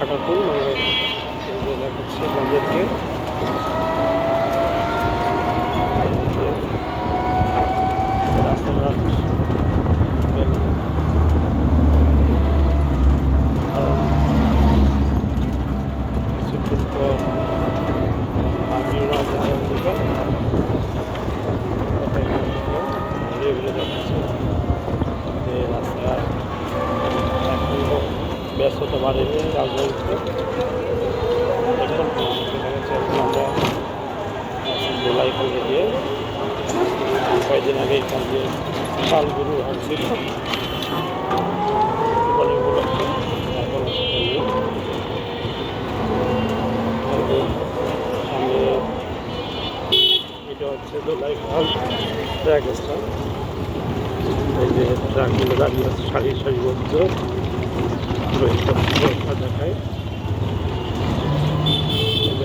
এই যে দেখাচ্ছি আপনাদেরকে রাস্তাঘাট কিছুক্ষণ পর ব্যস্ততা বাড়েনি রাজধানীতে এখন এখন আমরা দোলাই করে দিয়ে কয়েকদিন আগে এখান দিয়ে শাল গরু হাঁটছিল বলে এখন সেটা এটা হচ্ছে দোলাই খাল ট্র্যাক স্থান এই যে ট্রাকগুলো দাঁড়িয়ে আছে সারি সারিবদ্ধ দেখায়।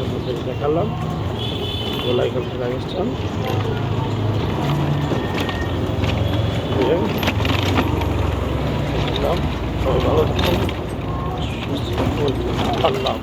আপনাদের দেখালাম। গোলাইখাল ট্র্যাক স্থান সবাই ভালো থাকুন। সুস্থ আল্লাহ।